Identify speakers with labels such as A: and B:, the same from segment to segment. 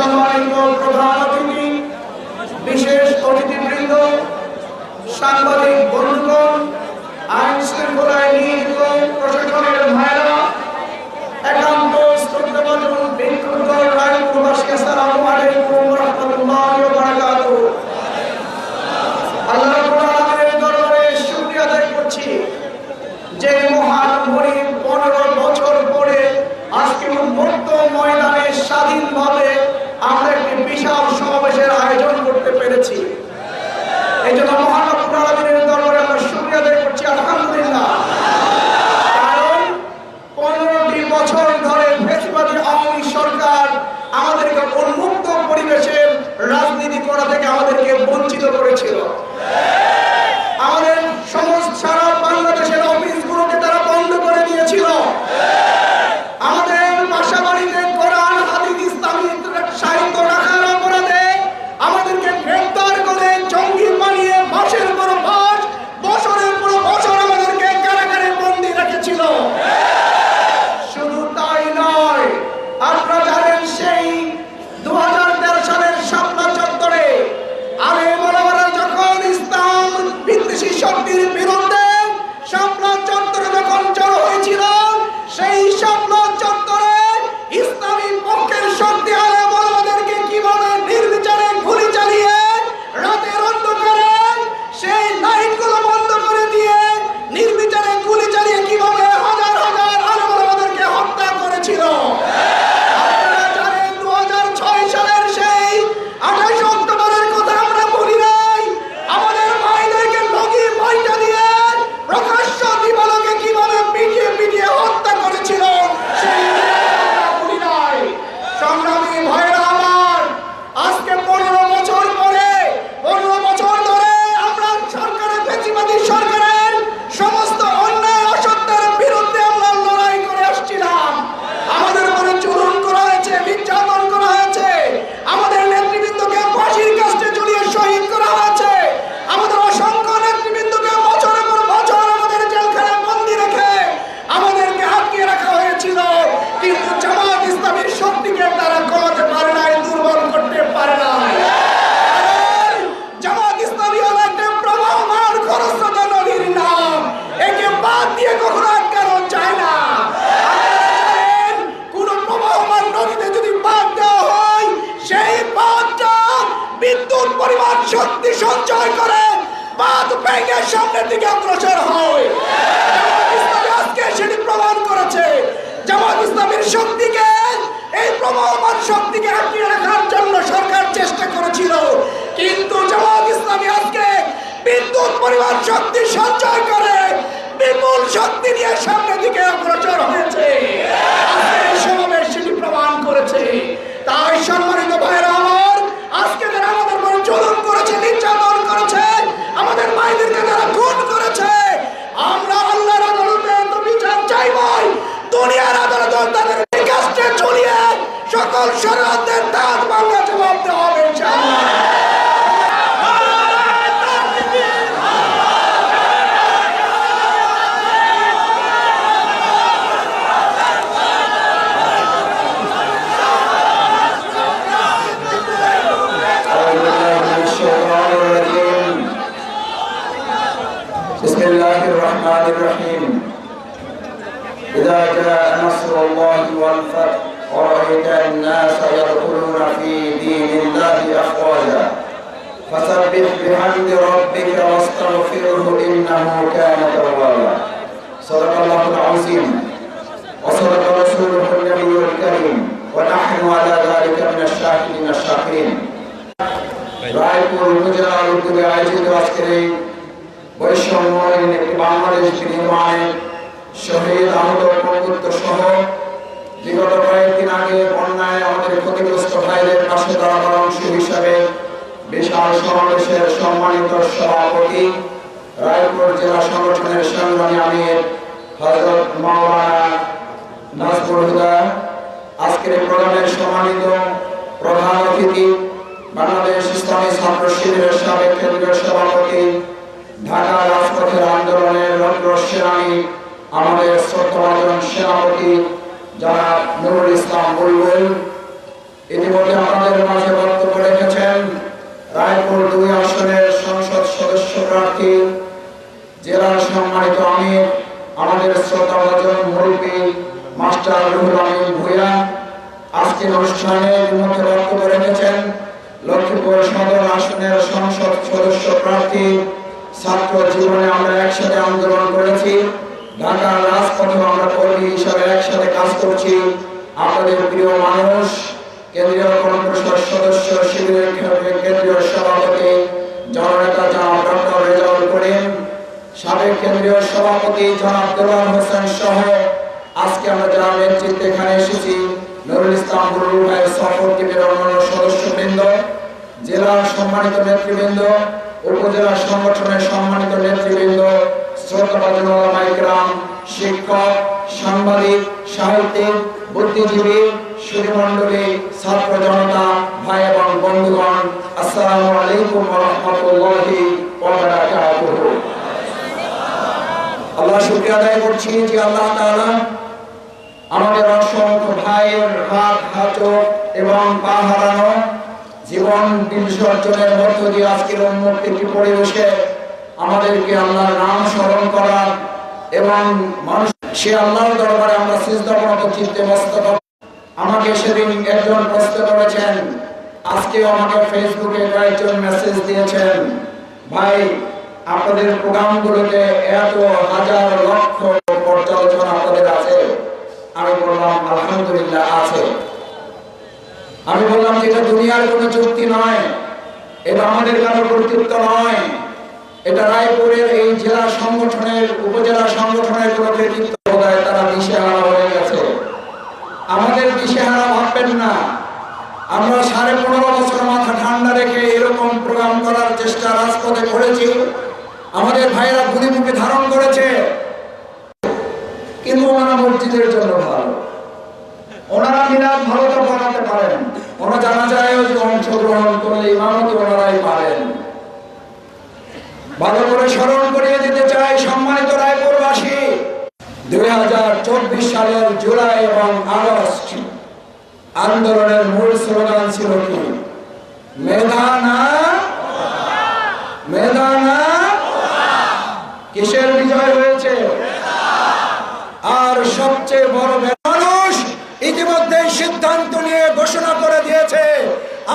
A: সম্মানিত প্রধান অতিথি, বিশেষ অতিথিবৃন্দ, সাংবাদিক বন্ধুগণ, আইন শৃঙ্খলায় নিয়োজিত প্রশাসনের ভাইরা, একান্ত শ্রদ্ধাভাজন বিক্ষুব্ধ রায় প্রবাসী সালাম ব্যাংকের সামনের দিকে অগ্রসর হয়। আজকে সেটি প্রমাণ করেছে। জামাত ইসলামের শক্তিকে, এই প্রবহমান শক্তিকে আটকে রাখার জন্য সরকার চেষ্টা করেছিল। কিন্তু জামাত ইসলামী আজকে বিদ্যুৎ পরিবার শক্তি সঞ্চয় করে, বিপুল শক্তি নিয়ে সামনের দিকে অগ্রসর হয়েছে।
B: بسم الله الرحمن الرحيم إذا جاء نصر الله والفتح ورأيت الناس يدخلون في دين الله أفواجا فسبح بحمد ربك واستغفره إنه كان توابا صدق الله العظيم وصدق رسوله النبي الكريم ونحن على ذلك من الشاكرين الشاكرين رأيكم المجرى উদ্যোগে আয়োজিত বৈষম্যহীন একটি আজকের প্রোগ্রামের সম্মানিত প্রধান বাংলাদেশ ইসলামী ঢাকা রাজপথের আন্দোলনের রক্তস্বামী আমাদের শ্রদ্ধাভাজন সেনাপতি যারা নুরুল ইসলাম বুলবুল। ইতিমধ্যে আমাদের মাঝে বক্তব্য রেখেছেন রায়পুর দুই আসনের সংসদ সদস্য প্রার্থী জেলার সম্মানিত আমির, আমাদের শ্রদ্ধাভাজন মুরব্বী মাস্টার রুহুল আমিন ভূঁইয়া। আজকের অনুষ্ঠানে ইতিমধ্যে বক্তব্য রেখেছেন লক্ষ্মীপুর সদর আসনের সংসদ সদস্য প্রার্থী ছাত্র জীবনে আমরা একসাথে আন্দোলন করেছি। ঢাকার রাজপথে আমরা কর্মী হিসাবে একসাথে কাজ করছি। আপনাদের প্রিয় মানুষ, কেন্দ্রীয় কর্মপরিষদ সদস্য শিবিরের কেন্দ্রীয় সভাপতি জননেতা জনাব ডক্টর রেজাউল করিম, সাবেক কেন্দ্রীয় সভাপতি জনাব দেওয়ান হোসেন সহ আজকে আমরা যারা নেতৃত্বে এখানে এসেছি, নুরুল ইসলাম বুলবুল ভাইয়ের সফর টিমের অন্যান্য সদস্যবৃন্দ, জেলা সম্মানিত নেতৃবৃন্দ উপজেলা সংগঠনের সম্মানিত নেতৃবৃন্দ শ্রদ্ধাভাজন শিক্ষক, সাংবাদিক, সাহিত্যিক, বুদ্ধিজীবী সুরিমণ্ডলী ছাত্র জনতা, ভাই এবং বন্ধুগণ, আসসালামু আলাইকুম রহমতুল্লাহি আল্লাহ আদায় করছি যে আল্লাহ তাআলা আমাদের অসংখ্য ভাইয়ের হাত হাতক এবং পা হারানো জীবন বিসর্জনের মধ্য দিয়ে আজকের উন্মুক্ত একটি পরিবেশে আমাদেরকে আল্লাহর নাম স্মরণ করার এবং মানুষ সে আল্লাহর দরবারে আমরা সিজদাবনত চিত্তে মস্তক আমাকে সেদিন একজন প্রশ্ন করেছেন আজকেও আমাকে ফেসবুকে কয়েকজন মেসেজ দিয়েছেন, ভাই, আপনাদের প্রোগ্রামগুলোতে এত হাজার লক্ষ পর্যালোচনা আপনাদের আছে। আমি বললাম, আলহামদুলিল্লাহ, আছে। আমি বললাম এটা দুনিয়ার কোনো চুক্তি নয়, এটা আমাদের কারও কর্তৃত্ব নয়। এটা রায়পুরের এই জেলা সংগঠনের, উপজেলা সংগঠনের কোনো কৃতিত্ব বোধহয় তারা দিশেহারা হয়ে গেছে। আমাদের দিশেহারা ভাববেন না। আমরা সাড়ে পনেরো বছর মাথা ঠান্ডা রেখে এরকম প্রোগ্রাম করার চেষ্টা রাজপথে করেছি। আমাদের ভাইরা গুলি ধারণ করেছে। কিন্তু ওনারা মসজিদের জন্য ভালো। ওনারা মিলাদ ভালো ওনারা জানা যায় যে অংশগ্রহণ করলে ইমামতি ওনারাই পারেন। ভালো করে স্মরণ করিয়ে দিতে চাই সম্মানিত রায়পুরবাসী, দুই হাজার চব্বিশ সালের জুলাই এবং আগস্ট আন্দোলনের মূল স্লোগান ছিল কি? মেধা না? মেধা না? কিসের বিজয় হয়েছে? আর সবচেয়ে বড় সিদ্ধান্ত নিয়ে ঘোষণা করে দিয়েছে,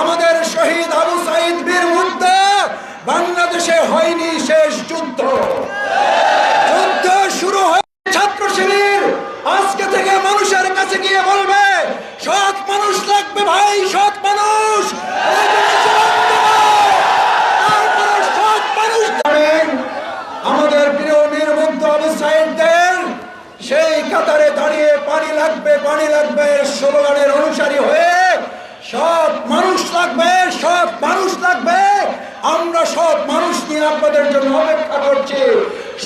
B: আমাদের শহীদ আবু সাইদ বীর মুদ্দা বাংলাদেশে হয়নি শেষ যুদ্ধ। যুদ্ধ শুরু হয় ছাত্র শিবির আজকে থেকে মানুষের কাছে গিয়ে বলবে, সৎ মানুষ লাগবে ভাই, সৎ মানুষ তারপরে সৎ মানুষ যাবেন। আমাদের প্রিয় নির্মুগ্ধ অবস্থায়ীদের সেই কাতারে দাঁড়িয়ে পানি লাগবে পানি লাগবে স্লোগানের অনুসারী হয়ে সব মানুষ লাগবে সব মানুষ লাগবে আমরা সব মানুষ নিয়ে আপনাদের জন্য অপেক্ষা করছি।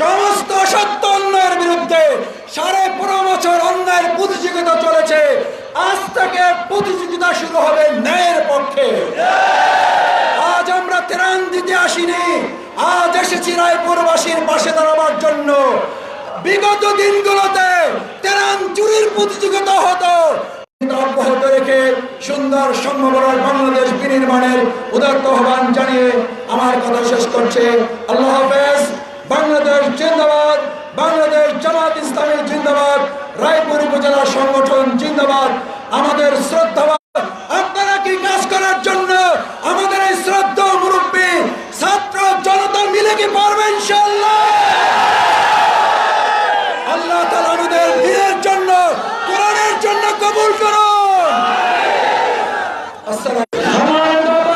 B: সমস্ত সত্য অন্যায়ের বিরুদ্ধে সাড়ে পনেরো বছর অন্যায়ের প্রতিযোগিতা চলেছে। আজ থেকে প্রতিযোগিতা শুরু হবে ন্যায়ের পক্ষে। আজ আমরা ত্রাণ দিতে আসিনি। আজ এসেছি রায়পুরবাসীর পাশে দাঁড়াবার জন্য। বিগত দিনগুলোতে ত্রাণ চুরির প্রতিযোগিতা হতো। অব্যাহত রেখে সুন্দর সম্ভাবনার বাংলাদেশ বিনির্মাণের উদার্ত আহ্বান জানিয়ে আমার কথা শেষ করছে। আল্লাহ হাফেজ। বাংলাদেশ জিন্দাবাদ। বাংলাদেশ জামাত ইসলামের জিন্দাবাদ। রায়পুর উপজেলা সংগঠন জিন্দাবাদ। আমাদের শ্রদ্ধাবাদ